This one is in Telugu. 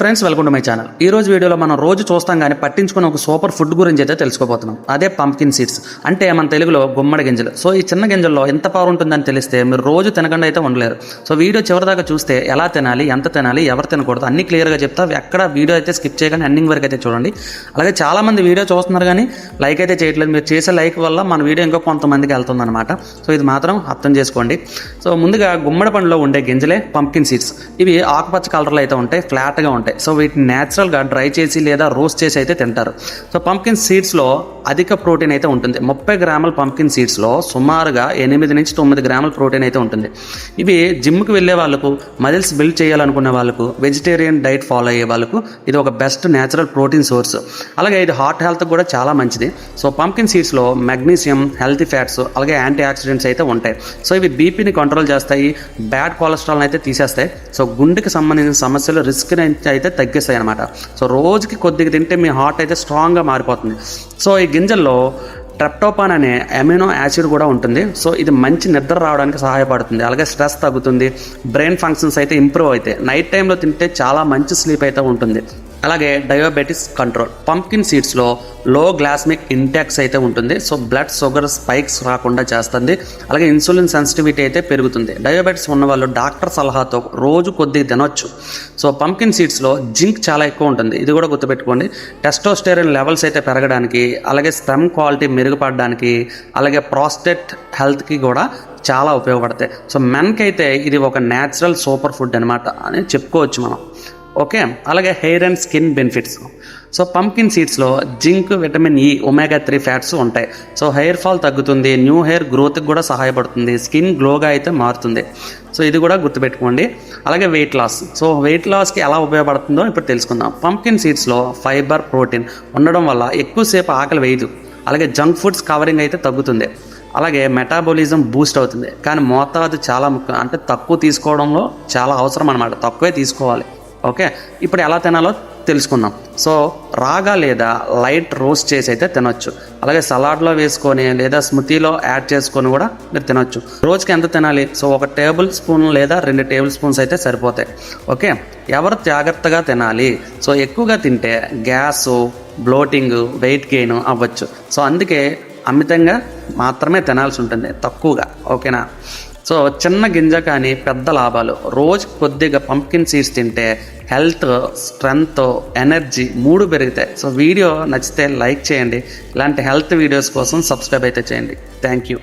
Friends welcome to my channel ఈ రోజు వీడియోలో మనం రోజు చూస్తాం కానీ పట్టించుకున్న ఒక సూపర్ ఫుడ్ గురించి అయితే తెలుసుకోబోతున్నాం. అదే పంకిన్ సీడ్స్ అంటే మన తెలుగులో గుమ్మడి గింజలు. సో ఈ చిన్న గింజల్లో ఎంత పవర్ ఉంటుందని తెలిస్తే మీరు రోజు తినకుండా అయితే ఉండలేరు. సో వీడియో చివరిదాకా చూస్తే ఎలా తినాలి ఎంత తినాలి ఎవరు తినకూడదు అన్ని క్లియర్గా చెప్తా. ఎక్కడ వీడియో అయితే స్కిప్ చేయగానే ఎండింగ్ వరకు అయితే చూడండి. అలాగే చాలామంది వీడియో చూస్తున్నారు కానీ లైక్ అయితే చేయట్లేదు. మీరు చేసే లైక్ వల్ల మన వీడియో ఇంకా కొంతమందికి వెళ్తుందన్నమాట. సో ఇది మాత్రం అర్థం చేసుకోండి. సో ముందుగా గుమ్మడి పండులో ఉండే గింజలే పంకిన్ సీడ్స్ ఇవి ఆకుపచ్చ కలర్లో అయితే ఉంటాయి ఫ్లాట్గా ఉంటాయి. సో వీటిని న్యాచురల్గా డ్రై చేసి లేదా రోస్ట్ చేసి అయితే తింటారు. సో పంప్కిన్ సీడ్స్లో అధిక ప్రోటీన్ అయితే ఉంటుంది. ముప్పై గ్రాముల పంప్కిన్ సీడ్స్లో సుమారుగా ఎనిమిది నుంచి తొమ్మిది గ్రాముల ప్రోటీన్ అయితే ఉంటుంది. ఇవి జిమ్కి వెళ్ళే వాళ్ళకు మజిల్స్ బిల్డ్ చేయాలనుకునే వాళ్ళకు వెజిటేరియన్ డైట్ ఫాలో అయ్యే వాళ్ళకు ఇది ఒక బెస్ట్ న్యాచురల్ ప్రోటీన్ సోర్స్. అలాగే ఇది హార్ట్ హెల్త్ కూడా చాలా మంచిది. సో పంప్కిన్ సీడ్స్లో మెగ్నీషియం హెల్తీ ఫ్యాట్స్ అలాగే యాంటీ ఆక్సిడెంట్స్ అయితే ఉంటాయి. సో ఇవి బీపీని కంట్రోల్ చేస్తాయి బ్యాడ్ కొలెస్ట్రాల్ అయితే తీసేస్తాయి. సో గుండెకి సంబంధించిన సమస్యలు రిస్క్ అయితే తగ్గిస్తాయి అనమాట సో రోజుకి కొద్దిగా తింటే మీ హార్ట్ అయితే స్ట్రాంగ్గా మారిపోతుంది. సో ఈ గింజల్లో ట్రెప్టోపాన్ అనే అమినో యాసిడ్ కూడా ఉంటుంది. సో ఇది మంచి నిద్ర రావడానికి సహాయపడుతుంది. అలాగే స్ట్రెస్ తగ్గుతుంది. బ్రెయిన్ ఫంక్షన్స్ అయితే ఇంప్రూవ్ అవుతాయి. నైట్ టైంలో తింటే చాలా మంచి స్లీప్ అయితే ఉంటుంది. అలాగే డయాబెటిస్ కంట్రోల్ పంప్కిన్ సీడ్స్లో లో గ్లాస్మిక్ ఇంటాక్స్ అయితే ఉంటుంది. సో బ్లడ్ షుగర్ స్పైక్స్ రాకుండా చేస్తుంది. అలాగే ఇన్సులిన్ సెన్సిటివిటీ అయితే పెరుగుతుంది. డయాబెటిస్ ఉన్న వాళ్ళు డాక్టర్ సలహాతో రోజు కొద్దిగా తినొచ్చు. సో పంప్కిన్ సీడ్స్లో జింక్ చాలా ఎక్కువ ఉంటుంది. ఇది కూడా గుర్తుపెట్టుకోండి. టెస్టోస్టెరిన్ లెవెల్స్ అయితే పెరగడానికి అలాగే స్టెమ్ క్వాలిటీ మెరుగుపడడానికి అలాగే ప్రాస్టేట్ హెల్త్కి కూడా చాలా ఉపయోగపడతాయి. సో మెన్కి అయితే ఇది ఒక న్యాచురల్ సూపర్ ఫుడ్ అనమాట అని చెప్పుకోవచ్చు మనం. ఓకే? అలాగే hair and skin benefits. So pumpkin సీడ్స్లో zinc vitamin E omega three fats ఉంటాయి. సో హెయిర్ ఫాల్ తగ్గుతుంది న్యూ హెయిర్ గ్రోత్కి కూడా సహాయపడుతుంది స్కిన్ గ్లోగా అయితే మారుతుంది. సో ఇది కూడా గుర్తుపెట్టుకోండి. అలాగే వెయిట్ లాస్ సో వెయిట్ లాస్కి ఎలా ఉపయోగపడుతుందో ఇప్పుడు తెలుసుకుందాం. పంకిన్ సీడ్స్లో ఫైబర్ ప్రోటీన్ ఉండడం వల్ల ఎక్కువసేపు ఆకలి వేయదు. అలాగే జంక్ ఫుడ్స్ కవరింగ్ అయితే తగ్గుతుంది. అలాగే మెటాబోలిజం బూస్ట్ అవుతుంది. కానీ మోతాదు చాలా ముఖ్యం. అంటే తక్కువ తీసుకోవడంలో చాలా అవసరం అనమాట తక్కువే తీసుకోవాలి. ఓకే? ఇప్పుడు ఎలా తినాలో తెలుసుకుందాం. సో రాగా లేదా లైట్ రోస్ట్ చేసి అయితే తినొచ్చు. అలాగే సలాడ్లో వేసుకొని లేదా స్మృతిలో యాడ్ చేసుకొని కూడా మీరు తినొచ్చు. రోజుకి ఎంత తినాలి? సో ఒక టేబుల్ స్పూన్ లేదా రెండు టేబుల్ స్పూన్స్ అయితే సరిపోతాయి. ఓకే? ఎవరు జాగ్రత్తగా తినాలి? సో ఎక్కువగా తింటే గ్యాస్ బ్లోటింగ్ వెయిట్ గెయిన్ అవ్వచ్చు. సో అందుకే అమితంగా మాత్రమే తినాల్సి ఉంటుంది తక్కువగా. ఓకేనా? సో చిన్న గింజ కానీ పెద్ద లాభాలు. రోజు కొద్దిగా పంప్కిన్ సీడ్స్ తింటే హెల్త్ స్ట్రెంగ్త్ ఎనర్జీ మూడు పెరుగుతాయి. సో వీడియో నచ్చితే లైక్ చేయండి. ఇలాంటి హెల్త్ వీడియోస్ కోసం సబ్స్క్రైబ్ అయితే చేయండి. Thank you